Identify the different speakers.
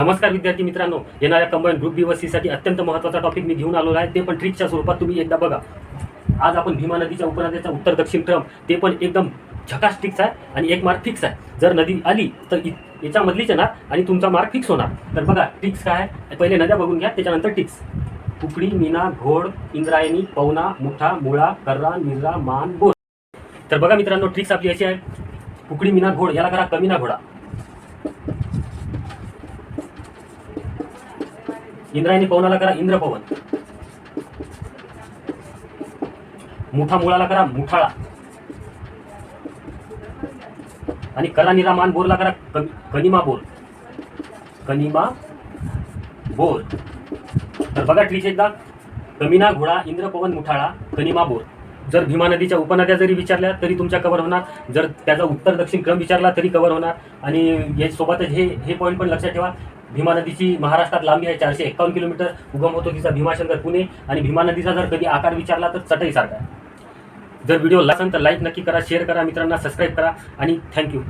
Speaker 1: नमस्कार विद्यार्थी मित्रांनो येणाऱ्या कंबाईन ग्रुप बी व अत्यंत महत्त्वाचा टॉपिक मी घेऊन आलो आहे. ते पण ट्रिकच्या स्वरूपात तुम्ही एकदा बघा. आज आपण भीमा नदीच्या उपनद्याचा उत्तर दक्षिण क्रम ते पण एकदम झकास ट्रिक्स आहे आणि एक मार्क फिक्स आहे. जर नदी आली तर याच्यामधलीच येणार आणि तुमचा मार्क फिक्स होणार. तर बघा ट्रिक्स काय आहे? पहिले नद्या बघून घ्या त्याच्यानंतर टिक्स कुकडी मीना घोड इंद्रायणी पवना मुठा मुळा कर्रा निर्रा मान बोर. तर बघा मित्रांनो ट्रिक्स आपली अशी आहे. कुकडी मीना घोड याला करा कमी ना घोडा. इंद्रायणी पवनाला करा इंद्रपवन मुठा मुळाला करा मुठाळा. आणि करा मान बोरला करा कनिमा बोर. कनिमा बोर. तर बघा ट्रीच एकदा. कमिना घोडा इंद्रपवन मुठाळा कनिमा बोर. जर भीमा नदीच्या उपनद्या जरी विचारल्या तरी तुमच्या कव्हर होणार. जर त्याचा उत्तर दक्षिण क्रम विचारला तरी कव्हर होणार. आणि हे सोबतच हे हे पॉईंट पण लक्षात ठेवा. भीमा नदीची महाराष्ट्रात लांबी आहे चारशे एक्कावन्न किलोमीटर. उगम होतो तिचा भीमाशंकर पुणे आणि भीमा नदीचा जर कधी आकार विचारला तर चटईसारखा आहे. जर व्हिडिओ असेल तर लाईक नक्की करा शेअर करा मित्रांना सबस्क्राईब करा आणि थँक्यू